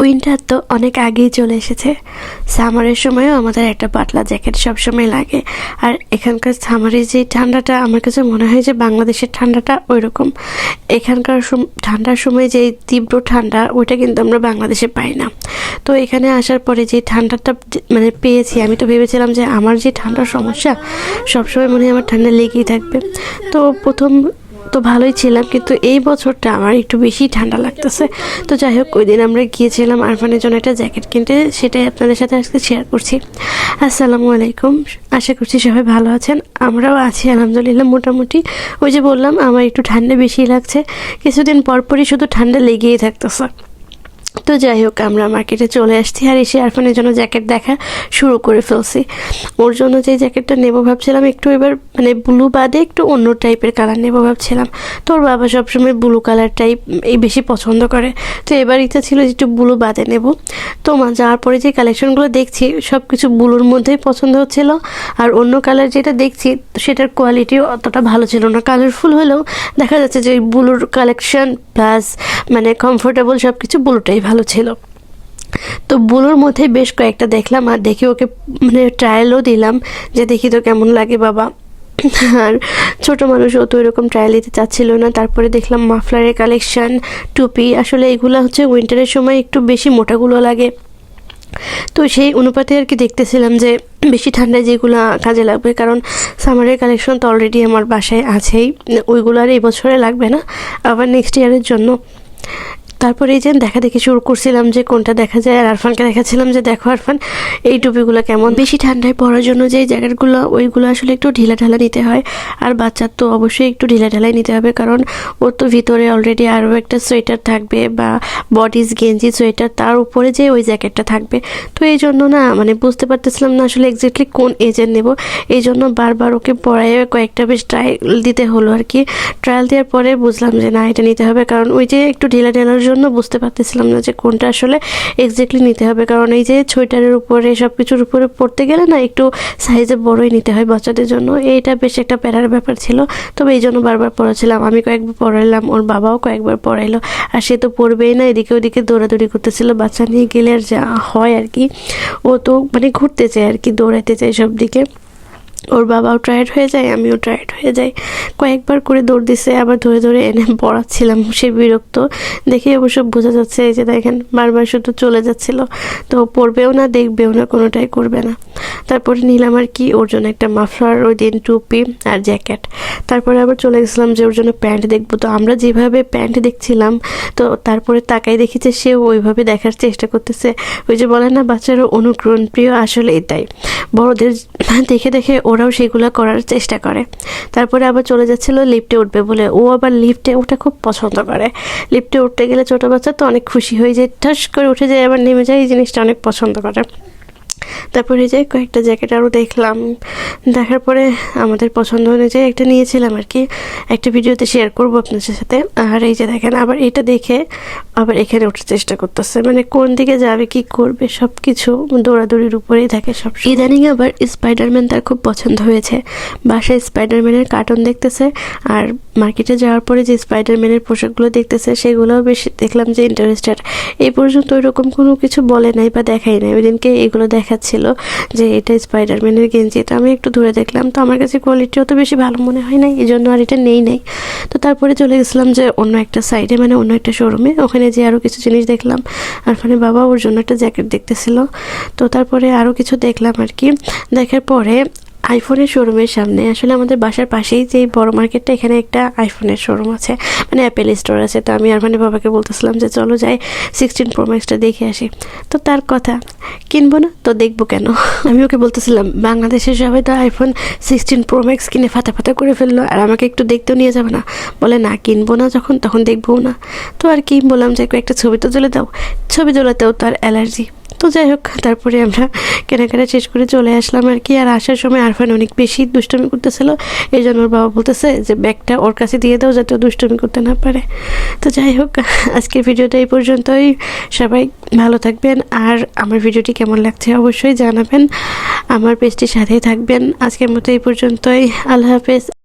Winter তো অনেক আগেই চলে এসেছে। সামারের সময়ও আমাদের একটা পাতলা জ্যাকেট সবসময় লাগে। আর এখানকার সামারের যে ঠান্ডাটা, আমার কাছে মনে হয় যে বাংলাদেশের ঠান্ডাটা ওই রকম এখানকার ঠান্ডার সময় যে তীব্র ঠান্ডা, ওইটা কিন্তু আমরা বাংলাদেশে পাই না। তো এখানে আসার পরে যে ঠান্ডাটা মানে পেয়েছি, আমি তো ভেবেছিলাম যে আমার যে ঠান্ডার সমস্যা, সবসময় মনে হয় আমার ঠান্ডা লেগেই থাকবে। তো প্রথম তো ভালোই ছিলাম, কিন্তু এই বছরটা আমার একটু বেশি ঠান্ডা লাগতেছে। তো যাই হোক, ওই দিন আমরা গিয়েছিলাম আরফানের জন্য একটা জ্যাকেট কিনতে, সেটাই আপনাদের সাথে আজকে শেয়ার করছি। আসসালামু আলাইকুম, আশা করছি সবাই ভালো আছেন, আমরাও আছি, আলহামদুলিল্লাহ, মোটামুটি। ওই যে বললাম, আমার একটু ঠান্ডা বেশি লাগছে, কিছুদিন পরপরই শুধু ঠান্ডা লেগেই থাকতেছে। তো যাই হোক, আমরা মার্কেটে চলে আসছি আর এসে আরফানের জন্য জ্যাকেট দেখা শুরু করে ফেলছি। ওর জন্য যে জ্যাকেটটা নেব ভাবছিলাম, একটু এবার মানে ব্লু বাদে একটু অন্য টাইপের কালার নেব ভাবছিলাম। তো ওর বাবা সবসময় ব্লু কালার টাইপ এই বেশি পছন্দ করে। তো এবার ইচ্ছা ছিল যে একটু ব্লু বাদে নেব। তো মা, যাওয়ার পরে যে কালেকশনগুলো দেখছি সব কিছু ব্লুর মধ্যেই পছন্দ হচ্ছিল। আর অন্য কালার যেটা দেখছি, সেটার কোয়ালিটিও অতটা ভালো ছিল না। কালারফুল হলেও দেখা যাচ্ছে যে ব্লুর কালেকশন প্লাস মানে কমফোর্টেবল সব কিছু ব্লুটাই ভালো। ছিল। তো বুলোর মধ্যে বেশ কয়েকটা দেখলাম আর দেখে ওকে মানে ট্রায়ালও দিলাম যে দেখি তো কেমন লাগে বাবা। আর ছোট মানুষও তো এরকম ট্রায়াল দিতে চাচ্ছিল না। তারপরে দেখলাম মাফলারের কালেকশন টুপি, আসলে এগুলো হচ্ছে উইন্টারের সময় একটু বেশি মোটাগুলো লাগে। তো সেই অনুপাতে আর কি দেখতেছিলাম যে বেশি ঠান্ডায় যেগুলো কাজে লাগবে, কারণ সামারের কালেকশন তো অলরেডি আমার বাসায় আছেই। ওইগুলো আর এই বছরে লাগবে না, আবার নেক্সট ইয়ারের জন্য। তারপরে এই যে দেখা দেখি শুরু করছিলাম যে কোনটা দেখা যায়, আর আরফানকে দেখাচ্ছিলাম যে দেখো আরফান, এই টুপিগুলো কেমন? বেশি ঠান্ডায় পরার জন্য যে জ্যাকেটগুলো ওইগুলো আসলে একটু ঢিলা ঢালা নিতে হয়, আর বাচ্চার তো অবশ্যই একটু ঢিলা ঢালাই নিতে হবে, কারণ ওর তো ভিতরে অলরেডি আরও একটা সোয়েটার থাকবে বা বডিজ গেঞ্জি সোয়েটার, তার উপরে যে ওই জ্যাকেটটা থাকবে। তো এই জন্য না মানে বুঝতে পারতেছিলাম না আসলে এক্স্যাক্টলি কোন এজের নেব। এই জন্য বারবার ওকে পড়ায় কয়েকটা বেশ ট্রায়াল দিতে হলো আর কি। ট্রায়াল দেওয়ার পরে বুঝলাম যে না, এটা নিতে হবে, কারণ ওই যে একটু ঢিলা ঢালার জন্য বুঝতে পারতেছিলাম না যে কোনটা আসলে এক্স্যাক্টলি নিতে হবে। কারণ এই যে সোয়েটারের উপরে সব কিছুর উপরে পড়তে গেলে না একটু সাইজে বড়ই নিতে হয় বাচ্চাদের জন্য। এইটা বেশ একটা প্যারার ব্যাপার ছিল। তবে এই জন্য বারবার পড়াছিলাম আমি কয়েকবার পড়াইলাম, ওর বাবাও কয়েকবার পড়াইলো। আর সে তো পড়বেই না, এদিকে ওদিকে দৌড়াদৌড়ি করতেছিল। বাচ্চা নিয়ে গেলে আর যা হয় আর কি। ও তো মানে ঘুরতে চায় আর কি দৌড়াতে চায় সব দিকে ওর বাবাও টায়ার্ড হয়ে যায়, আমিও টায়ার্ড হয়ে যাই। কয়েকবার করে দৌড় দিছে, আবার ধরে ধরে এনে পড়াচ্ছিলাম। সে বিরক্ত। দেখে অবশ্য বোঝা যাচ্ছে এই যে দেখেন বারবার শুধু চলে যাচ্ছিল। তো পড়বেও না, দেখবেও না, কোনোটাই করবে না। তারপরে নিলাম আর কি ওর জন্য একটা মাফলার, ওই দিন টুপি আর জ্যাকেট। তারপরে আবার চলে গেছিলাম যে ওর জন্য প্যান্ট দেখব। তো আমরা যেভাবে প্যান্ট দেখছিলাম, তো তারপরে তাকাই দেখি যে সে ওইভাবে দেখার চেষ্টা করতেছে। ওই যে বলে না বাচ্চারা অনুকরণ প্রিয় আসলে এটাই বড়দের দেখে দেখে ওরাও সেগুলো করার চেষ্টা করে। তারপরে আবার চলে যাচ্ছিল লিফটে উঠবে বলে। ও আবার লিফটে ওঠা খুব পছন্দ করে। লিফটে উঠতে গেলে ছোটো বাচ্চা তো অনেক খুশি হয়ে যায়, ঠাস করে উঠে যায়, আবার নেমে যায়, এই জিনিসটা অনেক পছন্দ করে। তারপরে যে কয়েকটা জ্যাকেট আরও দেখলাম। দেখার পরে আমাদের পছন্দ অনুযায়ী একটা নিয়েছিলাম আর কি। একটা ভিডিওতে শেয়ার করব আপনাদের সাথে। আর এই যে দেখেন, আবার এটা দেখে আবার এখানে ওঠার চেষ্টা করতেছে। মানে কোন দিকে যাবে, কি করবে সব কিছু দৌড়াদৌড়ির উপরেই থাকে সব ইদানিং আবার স্পাইডারম্যান তার খুব পছন্দ হয়েছে। বাসায় স্পাইডারম্যানের কার্টুন দেখতেছে। আর মার্কেটে যাওয়ার পরে যে স্পাইডারম্যানের পোশাকগুলো দেখতেছে, সেগুলোও বেশ দেখলাম যে ইন্টারেস্টেড এই পর্যন্ত ওইরকম কোনো কিছু বলে নাই বা দেখাই নাই। ওই দিনকে এগুলো দেখাচ্ছিল যে এটা স্পাইডারম্যানের গেঞ্জি তো আমি একটু ধরে দেখলাম। তো আমার কাছে কোয়ালিটি অত বেশি ভালো মনে হয় নাই, এই জন্য আর এটা নেই নাই। তো তারপরে চলে গেছিলাম যে অন্য একটা সাইডে মানে অন্য একটা শোরুমে ওখানে যে আরও কিছু জিনিস দেখলাম। আর ওখানে বাবা ওর জন্য একটা জ্যাকেট দেখতেছিল। তো তারপরে আরও কিছু দেখলাম আর কি। দেখার পরে আইফোনের শোরুমের সামনে আসলে আমাদের বাসার পাশেই যে বড় মার্কেটটা এখানে একটা আইফোনের শোরুম আছে মানে অ্যাপেল স্টোর আছে। তো আমি আর মানে বাবাকে বলতেছিলাম যে, চলো যাই সিক্সটিন প্রো ম্যাক্সটা দেখে আসি। তো তার কথা, কিনবো না, তো দেখব কেন? আমি ওকে বলতেছিলাম, বাংলাদেশের সবাই তো আইফোন সিক্সটিন প্রো ম্যাক্স কিনে ফাতা ফাতা করে ফেলল, আর আমাকে একটু দেখতেও নিয়ে যাবে না। বলে, না, কিনবো না যখন, তখন দেখব না। তো আর কি, বললাম যে একটা ছবি তো তুলে দাও। ছবি তোলাতেও তার অ্যালার্জি। তো যাই হোক, তারপরে আমরা কেনাকাটা শেষ করে চলে আসলাম আর কি। আর আসার সময় আরফান অনেক বেশি দুষ্টমি করতেছিল। এই জন্য ওর বাবা বলতেছে যে, ব্যাগটা ওর কাছে দিয়ে দাও যাতে ও দুষ্টমি করতে না পারে। তো যাই হোক, আজকের ভিডিওটা এই পর্যন্তই। সবাই ভালো থাকবেন। আর আমার ভিডিওটি কেমন লাগছে অবশ্যই জানাবেন। আমার পেজটির সাথেই থাকবেন। আজকের মতো এই পর্যন্তই। আল্লাহ হাফেজ।